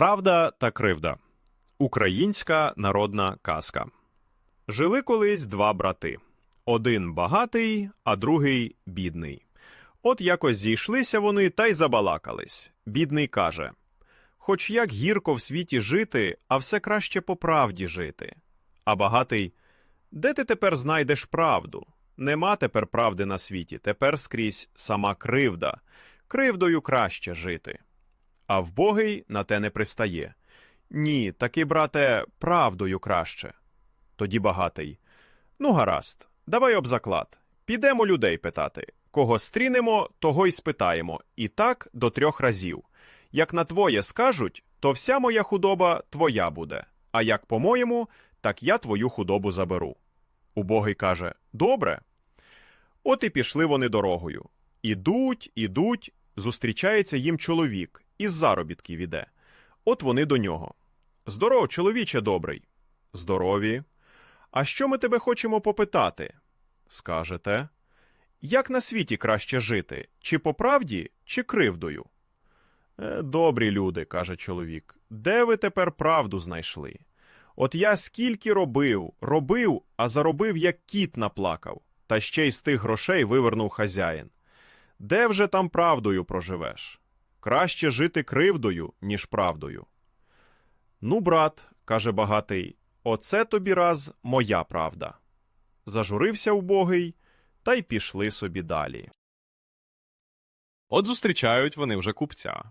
Правда та кривда. Українська народна казка. Жили колись два брати. Один багатий, а другий бідний. От якось зійшлися вони та й забалакались. Бідний каже: Хоч як гірко в світі жити, а все краще по правді жити. А багатий Де ти тепер знайдеш правду? Нема тепер правди на світі, тепер скрізь сама кривда. Кривдою краще жити. А вбогий на те не пристає. Ні, таки, брате, правдою краще. Тоді багатий. Ну, гаразд, давай об заклад. Підемо людей питати. Кого стрінемо, того й спитаємо. І так до трьох разів. Як на твоє скажуть, то вся моя худоба твоя буде. А як по-моєму, так я твою худобу заберу. Убогий каже Добре. От і пішли вони дорогою. Ідуть, ідуть, зустрічається їм чоловік, із заробітків іде. От вони до нього. Здоров, чоловіче добрий. Здорові. А що ми тебе хочемо попитати? Скажете. Як на світі краще жити? Чи по правді, чи кривдою? «Е, Добрі люди, каже чоловік. Де ви тепер правду знайшли? От я скільки робив, робив, а заробив, як кіт наплакав, та ще й з тих грошей вивернув хазяїн. Де вже там правдою проживеш? Краще жити кривдою, ніж правдою. Ну, брат, каже багатий, оце тобі раз моя правда. Зажурився убогий, та й пішли собі далі. От зустрічають вони вже купця.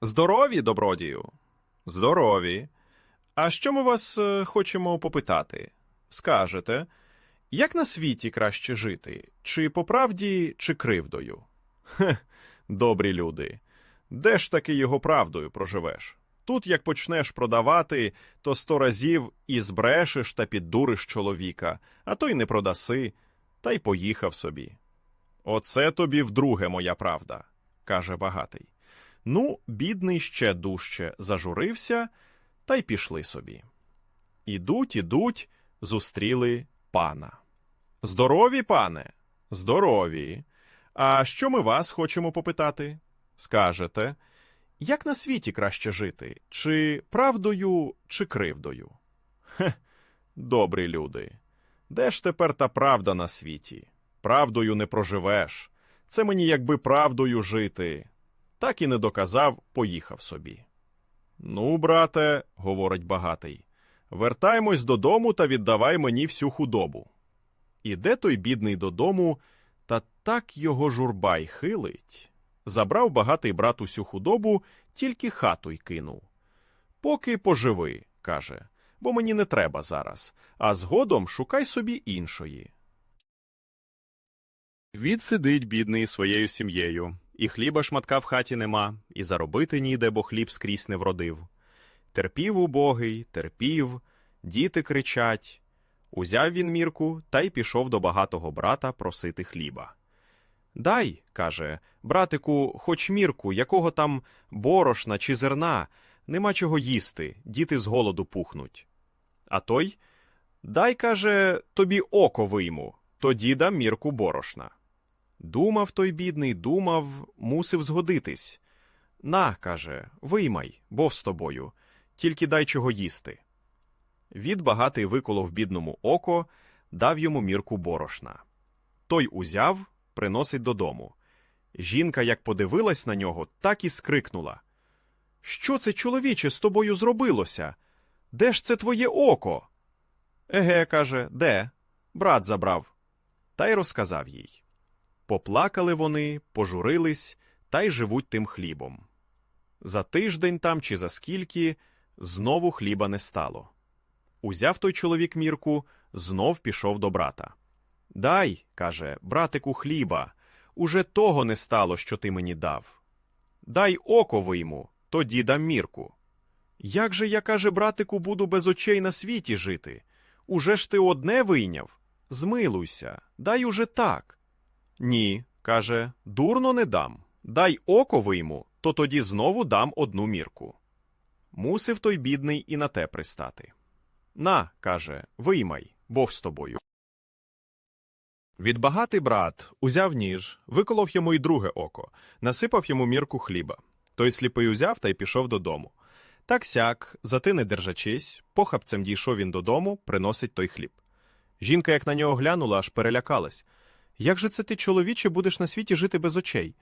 Здорові, добродію. Здорові. А що ми вас е, хочемо попитати? Скажете, як на світі краще жити? Чи по правді, чи кривдою? Хе, добрі люди. Де ж таки його правдою проживеш? Тут, як почнеш продавати, то сто разів і збрешеш та піддуриш чоловіка, а то й не продаси, та й поїхав собі. Оце тобі вдруге моя правда, каже багатий. Ну, бідний ще дужче зажурився, та й пішли собі. Ідуть, ідуть, зустріли пана. Здорові, пане? Здорові. А що ми вас хочемо попитати? Скажете, як на світі краще жити? Чи правдою, чи кривдою? Хе, добрі люди. Де ж тепер та правда на світі? Правдою не проживеш. Це мені якби правдою жити. Так і не доказав, поїхав собі. Ну, брате, говорить багатий, вертаймось додому та віддавай мені всю худобу. Іде той бідний додому, та так його журба й хилить. Забрав багатий брат усю худобу, тільки хату й кинув. Поки поживи, каже, бо мені не треба зараз, а згодом шукай собі іншої. Відсидить бідний своєю сім'єю, і хліба шматка в хаті нема, і заробити ніде, бо хліб скрізь не вродив. Терпів убогий, терпів, діти кричать. Узяв він мірку та й пішов до багатого брата просити хліба. Дай, каже, братику, хоч мірку, якого там борошна чи зерна, нема чого їсти, діти з голоду пухнуть. А той Дай, каже, тобі око вийму, тоді дам мірку борошна. Думав той бідний, думав, мусив згодитись. На, каже, виймай, бов з тобою, тільки дай чого їсти. Від багатий виколов бідному око, дав йому мірку борошна. Той узяв, приносить додому. Жінка, як подивилась на нього, так і скрикнула. Що це, чоловіче, з тобою зробилося? Де ж це твоє око? Еге, каже, де? Брат забрав. Та й розказав їй. Поплакали вони, пожурились та й живуть тим хлібом. За тиждень там чи за скільки знову хліба не стало. Узяв той чоловік мірку, знов пішов до брата. Дай, каже, братику, хліба. Уже того не стало, що ти мені дав. Дай око вийму, тоді дам мірку. Як же я, каже, братику, буду без очей на світі жити? Уже ж ти одне вийняв? Змилуйся, дай уже так. Ні, каже, дурно не дам. Дай око вийму, то тоді знову дам одну мірку. Мусив той бідний і на те пристати. На, каже, виймай, Бог з тобою. Відбагатий брат узяв ніж, виколов йому й друге око, насипав йому мірку хліба. Той сліпий узяв та й пішов додому. Так сяк, за ти не держачись, похапцем дійшов він додому, приносить той хліб. Жінка, як на нього глянула, аж перелякалась. Як же це ти, чоловіче, будеш на світі жити без очей?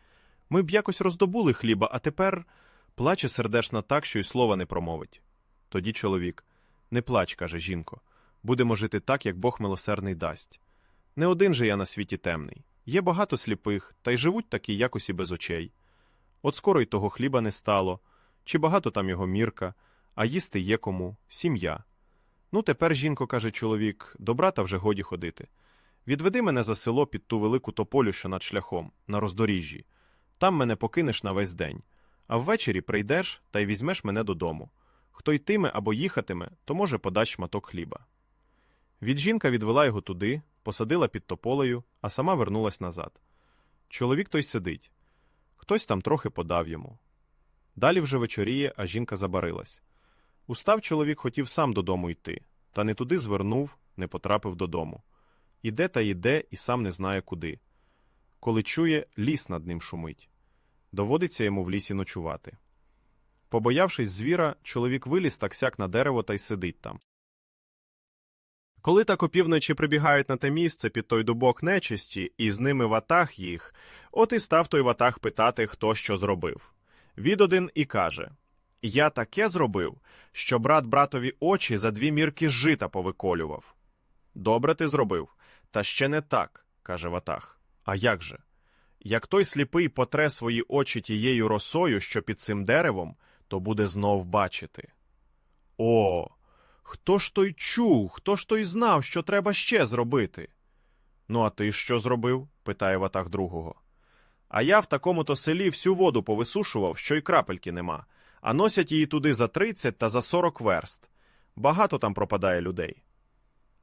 Ми б якось роздобули хліба, а тепер плаче сердешна так, що й слова не промовить. Тоді чоловік не плач, каже жінко. Будемо жити так, як Бог милосердний дасть. Не один же я на світі темний. Є багато сліпих, та й живуть такі якось і без очей. От скоро й того хліба не стало, чи багато там його мірка, а їсти є кому, сім'я. Ну, тепер, жінко, каже чоловік, до брата вже годі ходити. Відведи мене за село під ту велику тополю, що над шляхом, на роздоріжжі. Там мене покинеш на весь день. А ввечері прийдеш та й візьмеш мене додому. Хто йтиме або їхатиме, то може подасть шматок хліба. Від жінка відвела його туди, посадила під тополею, а сама вернулась назад. Чоловік той сидить. Хтось там трохи подав йому. Далі вже вечоріє, а жінка забарилась. Устав чоловік хотів сам додому йти, та не туди звернув, не потрапив додому. Іде та йде і сам не знає куди. Коли чує, ліс над ним шумить. Доводиться йому в лісі ночувати. Побоявшись звіра, чоловік виліз так сяк на дерево та й сидить там. Коли так опівночі прибігають на те місце під той дубок нечисті, і з ними ватаг їх, от і став той ватаг питати, хто що зробив. Від один і каже Я таке зробив, що брат братові очі за дві мірки жита повиколював. Добре ти зробив, та ще не так, каже ватаг. А як же? Як той сліпий потре свої очі тією росою, що під цим деревом, то буде знов бачити. О, хто ж той чув, хто ж той знав, що треба ще зробити? Ну, а ти що зробив? питає ватаг другого. А я в такому то селі всю воду повисушував, що й крапельки нема, а носять її туди за тридцять та за сорок верст. Багато там пропадає людей.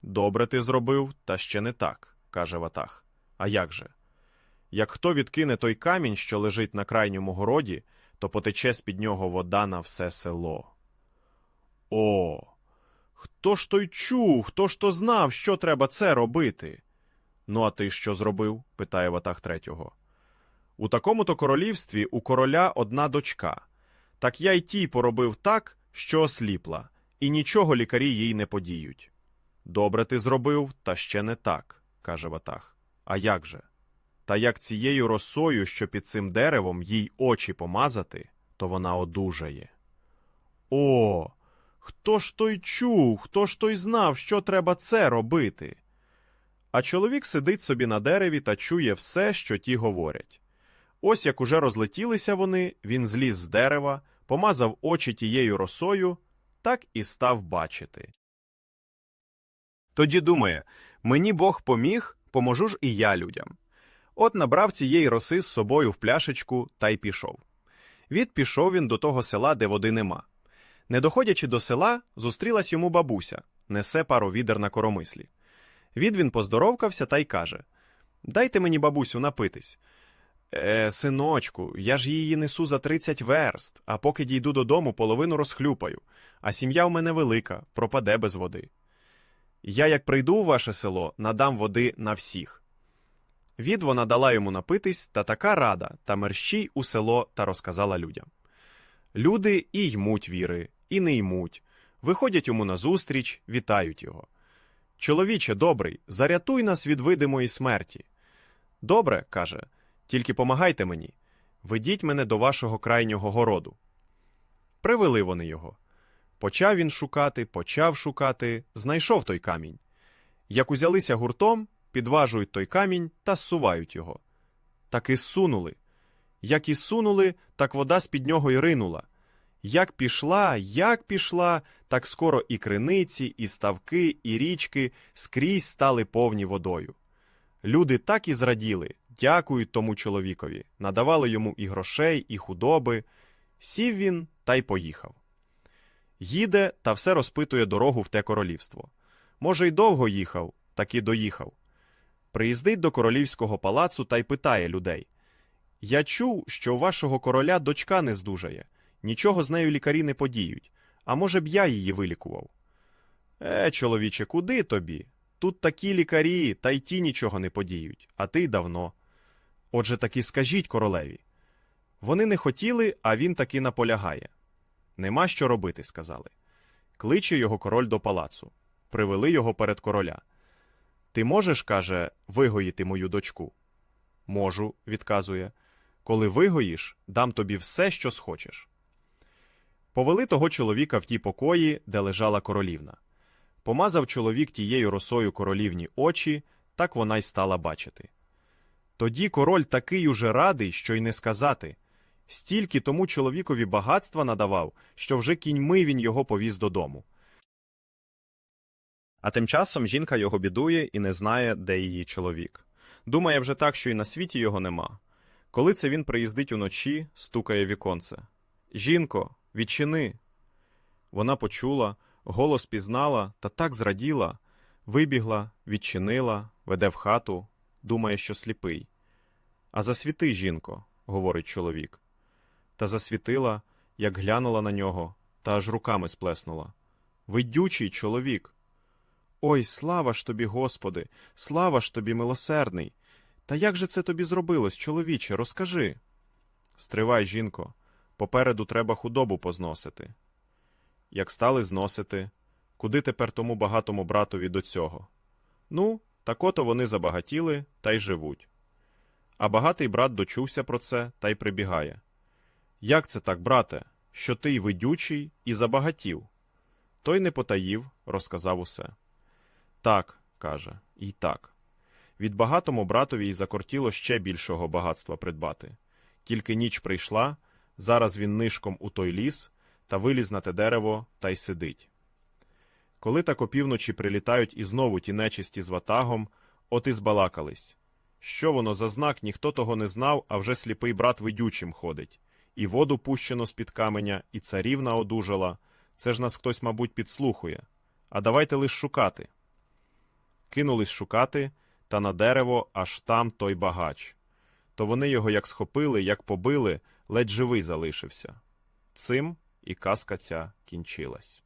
Добре ти зробив, та ще не так, каже ватаг. А як же? Як хто відкине той камінь, що лежить на крайньому городі, то потече з під нього вода на все село. О, хто ж той чув, хто ж то знав, що треба це робити? Ну, а ти що зробив? питає ватаг третього. У такому то королівстві у короля одна дочка. Так я й тій поробив так, що осліпла, і нічого лікарі їй не подіють. Добре ти зробив, та ще не так, каже ватаг. А як же? Та як цією росою, що під цим деревом їй очі помазати, то вона одужає. О, хто ж той чув, хто ж той знав, що треба це робити? А чоловік сидить собі на дереві та чує все, що ті говорять. Ось як уже розлетілися вони, він зліз з дерева, помазав очі тією росою, так і став бачити. Тоді думає мені Бог поміг, поможу ж і я людям. От набрав цієї роси з собою в пляшечку та й пішов. Від пішов він до того села, де води нема. Не доходячи до села, зустрілась йому бабуся, несе пару відер на коромислі. Від він поздоровкався та й каже Дайте мені, бабусю, напитись. Е, синочку, я ж її несу за тридцять верст, а поки дійду додому, половину розхлюпаю, а сім'я в мене велика, пропаде без води. Я, як прийду у ваше село, надам води на всіх. Від вона дала йому напитись, та така рада, та мерщій у село та розказала людям. Люди і ймуть віри, і не ймуть, виходять йому назустріч, вітають його. Чоловіче добрий, зарятуй нас від видимої смерті. Добре, каже, тільки помагайте мені. Ведіть мене до вашого крайнього городу. Привели вони його. Почав він шукати, почав шукати, знайшов той камінь. Як узялися гуртом, підважують той камінь та зсувають його. Так і зсунули. Як і сунули, так вода з-під нього й ринула. Як пішла, як пішла, так скоро і криниці, і ставки, і річки скрізь стали повні водою. Люди так і зраділи, дякують тому чоловікові, надавали йому і грошей, і худоби. Сів він та й поїхав. Їде та все розпитує дорогу в те королівство. Може, й довго їхав, так і доїхав. Приїздить до королівського палацу та й питає людей Я чув, що у вашого короля дочка не здужає, нічого з нею лікарі не подіють, а може б я її вилікував. Е, чоловіче, куди тобі? Тут такі лікарі, та й ті нічого не подіють, а ти давно. Отже таки скажіть королеві. Вони не хотіли, а він таки наполягає. Нема що робити, сказали. Кличе його король до палацу. Привели його перед короля. Ти можеш, каже, вигоїти мою дочку? Можу, відказує. Коли вигоїш, дам тобі все, що схочеш. Повели того чоловіка в ті покої, де лежала королівна. Помазав чоловік тією росою королівні очі, так вона й стала бачити. Тоді король такий уже радий, що й не сказати. Стільки тому чоловікові багатства надавав, що вже кіньми він його повіз додому. А тим часом жінка його бідує і не знає, де її чоловік. Думає вже так, що й на світі його нема. Коли це він приїздить уночі, стукає віконце. Жінко, відчини. Вона почула, голос пізнала та так зраділа, вибігла, відчинила, веде в хату, думає, що сліпий. А засвіти, жінко, говорить чоловік. Та засвітила, як глянула на нього, та аж руками сплеснула. Видючий чоловік. Ой, слава ж тобі, Господи, слава ж тобі, милосердний. Та як же це тобі зробилось, чоловіче, розкажи. Стривай, жінко, попереду треба худобу позносити. Як стали зносити, куди тепер тому багатому братові до цього? Ну, так ото вони забагатіли та й живуть. А багатий брат дочувся про це та й прибігає. Як це так, брате, що ти й видючий і забагатів? Той не потаїв, розказав усе. Так, каже, і так. Від багатому братові й закортіло ще більшого багатства придбати. Тільки ніч прийшла, зараз він нишком у той ліс та виліз на те дерево та й сидить. Коли так опівночі прилітають і знову ті нечисті з ватагом, от і збалакались. Що воно за знак, ніхто того не знав, а вже сліпий брат видючим ходить. І воду пущено з-під каменя, і царівна одужала. Це ж нас хтось, мабуть, підслухує. А давайте лиш шукати. Кинулись шукати, та на дерево аж там той багач. То вони його як схопили, як побили, ледь живий залишився. Цим і казка ця кінчилась.